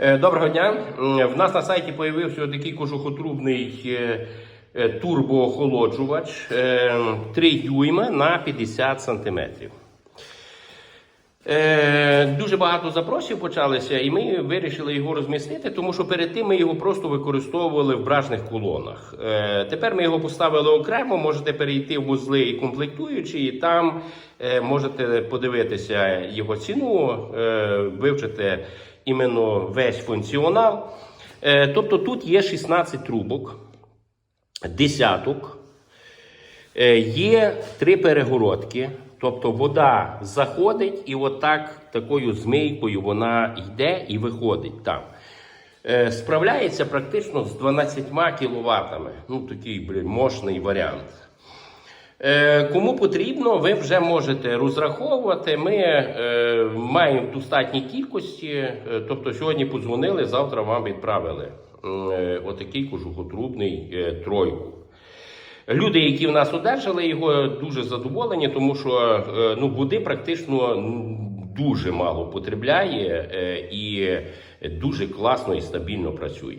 Е, Доброго дня. В нас на сайті з'явився такий кожухотрубний е, е, турбоохолоджувач е, 3 дюйма на 50 сантиметрів. Дуже багато запросів почалися, і ми вирішили його розмістити, тому що перед тим ми його просто використовували в бражних колонах. Тепер ми його поставили окремо, можете перейти в вузли і комплектуючі, і там можете подивитися його ціну, вивчити іменно весь функціонал. Е, Тобто тут є 16 трубок, десяток. Е, Є три перегородки, тобто вода заходить і отак такою змійкою вона йде і виходить там. Е, Справляється практично з 12 кіловатами. Ну, такий блін, мощний варіант. Е, Кому потрібно, ви вже можете розраховувати. Ми е, маємо в достатній кількості. е, Тобто сьогодні подзвонили, завтра вам відправили отакий кожухотрубний тройку. Люди, які в нас одержали його, дуже задоволені, тому що ну, води практично дуже мало потребляє і дуже класно і стабільно працює.